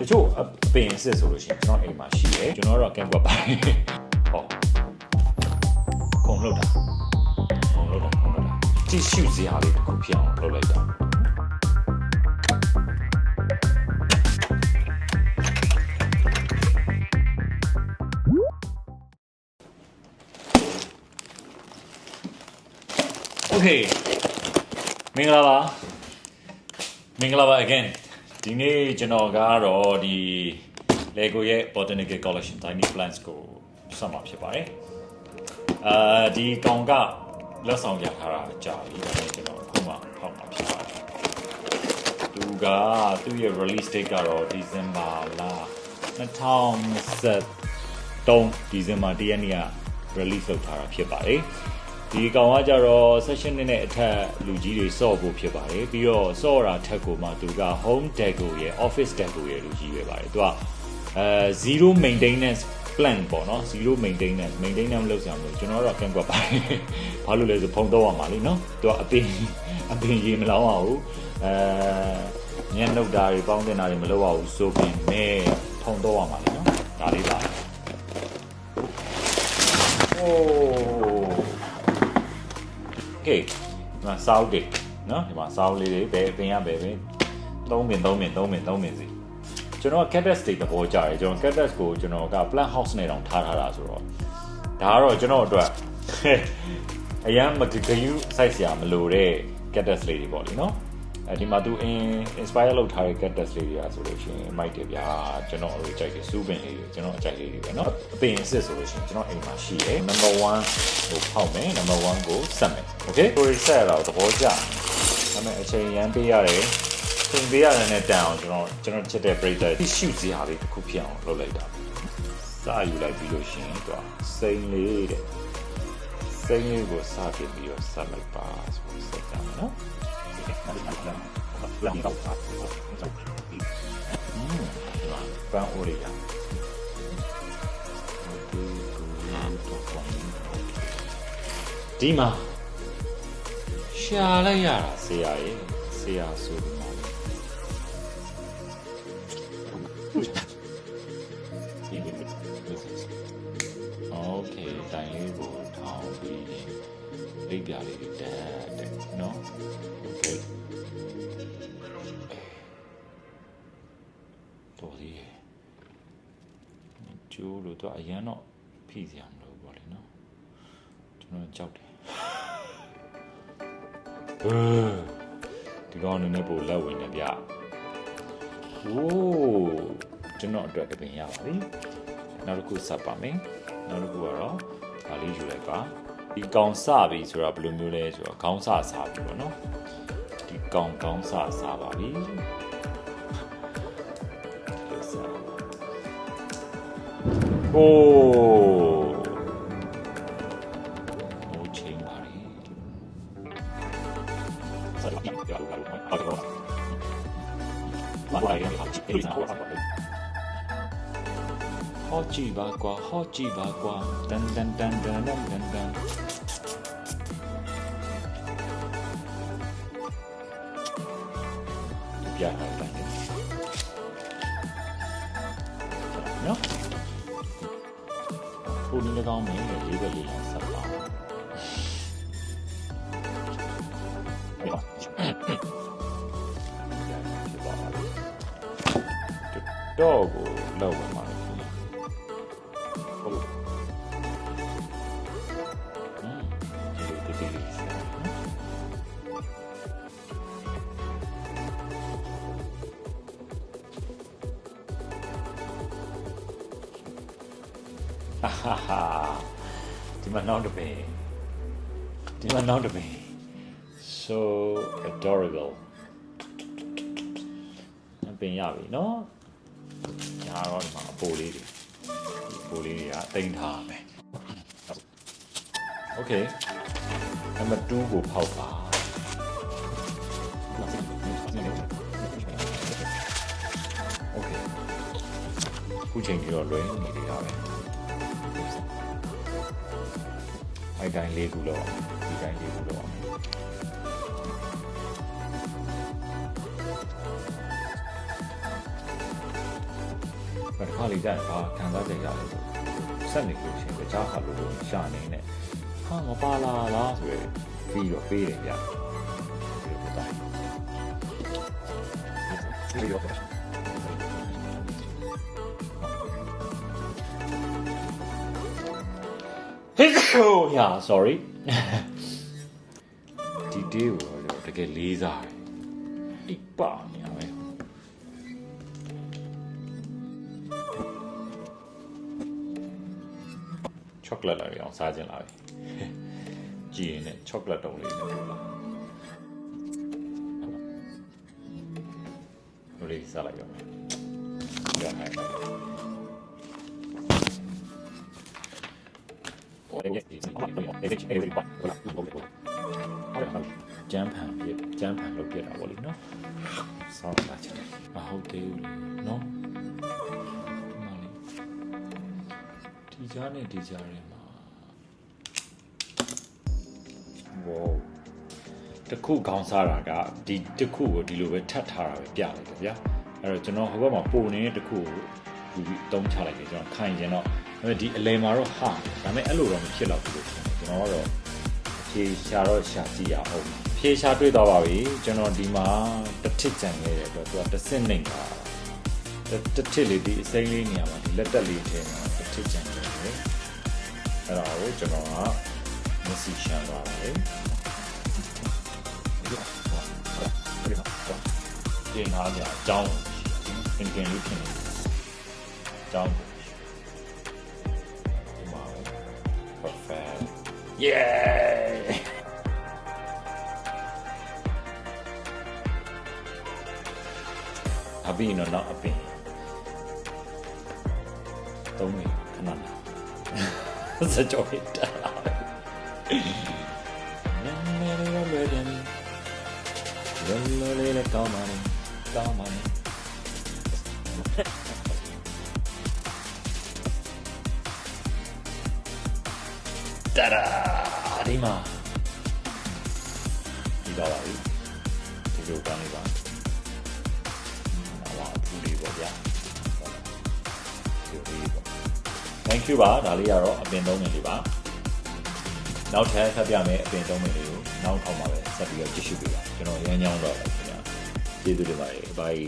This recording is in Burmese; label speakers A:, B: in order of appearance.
A: တချို့အပင်စစ်ဆိုလို့ရှိရင်ကျွန်တော်အိမ်မှာရှိတယ်ကျွန်တော်တော့ကန့်ကွက်ပါတယ်ဟောခုံလို့တာခုံလို့တာခုံလို့တာကြည့်ရှုစရာလေးတစ်ခုဖြစ်အောင်လုပ်လိုက်တာโอเคမင်္ဂလာပါမင်္ဂလာပါ again ဒီနေ့ကျွန်တော်ကတော့ဒီ Lego ရဲ့ Botanical Collection Tiny Plants ကိုဆက်မှာဖြစ်ပါတယ်အာဒီကောင်ကလက်ဆောင်ရထားတာကြာပြီဒါပေမဲ့ကျွန်တော်အခုမှဟောက်မှာဖြစ်ပါတယ်သူကသူ့ရဲ့ release date ကတော့ December လ2023 December 1ရက်နေ့က release လုပ်ထားတာဖြစ်ပါတယ် ဒီကောင်ကကြတော့ session နဲ့အထက်လူကြီးတွေစော့ဖို့ဖြစ်ပါတယ်ပြီးတော့စော့တာထက်ကိုမှသူက home deco ရဲ့ office deco ရဲ့လူကြီးပဲပါတယ်သူကအဲ zero maintenance plan ပေါ့နော် zero maintenance maintenance လုပ်ဆောင်လို့ကျွန်တော်တို့ကကန်ကွက်ပါတယ်ဘာလို့လဲဆိုဖုံတော့ရမှာလीနော်သူကအပင်အပင်ရေမလောင်းအောင်အဲညံ့နှုတ်တာတွေပေါင်းတင်တာတွေမလုပ်ရဘူးဆိုပြင်မဲဖုံတော့ရမှာလीနော်ဒါလေးပါโကဲဒီမှာစောက်တွေနော်ဒီမှာစောက်လေးတွေဘယ်အပင်ရဘယ်ပင်3ပင်3ပင်3ပင်3ပင်စီကျွန်တော် cactus တွေသဘောကျတယ်ကျွန်တော် cactus ကိုကျွန်တော်က plant house နဲ့တောင်ထားထားတာဆိုတော့ဒါကတော့ကျွန်တော်အတွက်အရန်မကကယူ size ဆရာမလို့တဲ့ cactus လေးတွေပေါ့လေနော် အဲဒီမှာသူ inspire လုပ်ထားတဲ့ cactus လေးတွေကဆိုလို့ရှိရင်မိုက်တယ်ဗျာကျွန်တော်တို့ကြိုက်တယ်စူးပင်လေးတွေကျွန်တော်အကြိုက်လေးတွေပဲเนาะအပင်အစ်စ်ဆိုလို့ရှိရင်ကျွန်တော်အိမ်မှာရှိတယ် number 1ကိုဖောက်မယ် number 1ကိုဆက်မယ် okay ကိုရီဆက်တော့သဘောကျဒါပေမဲ့အချိန်ရန်ပေးရတယ်ချိန်ပေးရတယ်နဲ့တန်အောင်ကျွန်တော်ကျွန်တော်ချစ်တဲ့ breaker တိရှုစရာလေးတစ်ခုဖြစ်အောင်လုပ်လိုက်တာစယူလိုက်ပြီးလို့ရှိရင်သူကစိန်လေးတဲ့စိန်လေးကိုစပြင်ပြီးတော့ဆက်လိုက်ပါဆိုဆက်ကြမယ်နော် လာတော့ပါอืมပန်းအိုးလေးရဒီမှာရှာလိုက်ရတာဆရာရေဆရာဆိုဒီမှာโอเคတိုင်လေးကိုထောင်းပြီးလိပ်ပြလေးတွေတက်တက်เนาะโอเค ကျိုးလို့သူအရန်တော့ဖိစရာမလိုဘူးပေါ့လေနော်ကျွန်တော်ကြောက်တယ်ဒီကောင်နည်းနည်းပိုလက်ဝင်နေဗျโอ้ကျွန်တော်အတွက်ကပင်ရပါပြီနောက်တစ်ခုစပ်ပါမယ်နောက်တစ်ခုကတော့ဒါလေးယူလိုက်ပါဒီကောင်စပြီဆိုတာဘယ်လိုမျိုးလဲဆိုတော့ခေါင်းစစားပြီပေါ့နော်ဒီကောင်ခေါင်းစစားပါပြီ 오. 허지 바과 허지 바과 단단단단단단단 야, 야, 야. 잠깐만요. န်တန်တန်တန်တန်ပြရတာတယ် ဒီမှာနောက်တစ်ပင်ဒီမှာနောက်တစ်ပင် so adorable အပင်ရပြီเนาะညာတော့ဒီမှာအပိုလေးတွေဒီအပိုလေးတွေကတိမ့်ထားမယ် Okay နံပါတ်2ကိုဖောက်ပါ Okay ခုချိန်ကြီးတော့လွယ်နေသေးတာပဲ အဲ့တိုင်းလေးခုလောက်အောင်ဒီတိုင်းလေးခုလောက်အောင်တစ်ခါလေကြာရင်ဘာခံစားကြရလဲဆိုဆက်နေလို့ရှိရင်ကြားခါလို့လို့ရှာနေနဲ့ဟာမပါလာလားဆိုရယ်ပြီးတော့ပေးတယ်ဗျဒီလိုတိုင်းဒီလို Oh yeah sorry ဒီတေးကိုတော့တကယ်လေးစားတယ်အိပ်ပါနေရမယ်ချောကလက်လာရအောင်စားခြင်းလာပြီကြည်ရင်နဲ့ချောကလက်တုံးလေးနဲ့ပို့လာလိုလေးစားလိုက်ရမယ်ရဟိုင် ကျန်းဖန်ပြကျန်းဖန်လုပ်ပြတာပေါ့လေနော်စောင်းလာချင်မဟုတ်သေးဘူးလေနော်မလေးဒီကြားနဲ့ဒီကြားထဲမှာဝေါတခုခေါင်းစားတာကဒီတခုကိုဒီလိုပဲထပ်ထားတာပဲပြလိုက်တယ်ဗျာအဲ့တော့ကျွန်တော်ဟိုဘက်မှာပုံနေတဲ့တခုကိုယူပြီးအသုံးချလိုက်တယ်ကျွန်တော်ခိုင်ကျင်တော့ ဒါပေမဲ့ဒီအလယ်မှာတော့ဟာဒါပေမဲ့အဲ့လိုတော့မဖြစ်တော့ဘူးလို့ကျွန်တော်ကတော့ဖြေရှာတော့ရှာကြည့်ရအောင်ဖြေရှာတွေ့တော့ပါပြီကျွန်တော်ဒီမှာတစ်ထစ်ကြံခဲ့တယ်တော့သူကတစ်စင်းနေပါတစ်ထစ်လေးဒီအစိမ်းလေးနေရာမှာဒီလက်တက်လေးထဲမှာတစ်ထစ်ကြံခဲ့တယ်အဲ့ဒါကိုကျွန်တော်ကမစီရှာသွားပါတယ်ပြင်ထားကြအကြောင်းကိုပြင်ပြင်လေးဖြစ်နေတယ်အကြောင်း yeah အပင်းတော့နောက်အပင်းသုံးနေခဏနာစ တာနာမည်ရလွယ်တယ်လွယ်လွယ်လေးနဲ့ကောင်းပါလေကောင်းပါလေတာရာဒီမှာဒီတော့ပါပြီဒီလိုကောင်းလေးပါဟောအဖူလေးပေါ့ဗျာဒီလိုလေးပေါ့ thank you ပါဒါလေးကတော့အပင်သုံးနေလေးပါနောက်ထပ်ဆက်ပြမယ်အပင်သုံးနေလေးကိုနောက်ထောင်ပါပဲဆက်ပြီးတော့ကြည့်ရှုပေးပါကျွန်တော်ရမ်းချောင်းတော့ပါခင်ဗျာကျေးဇူးတင်ပါတယ် bye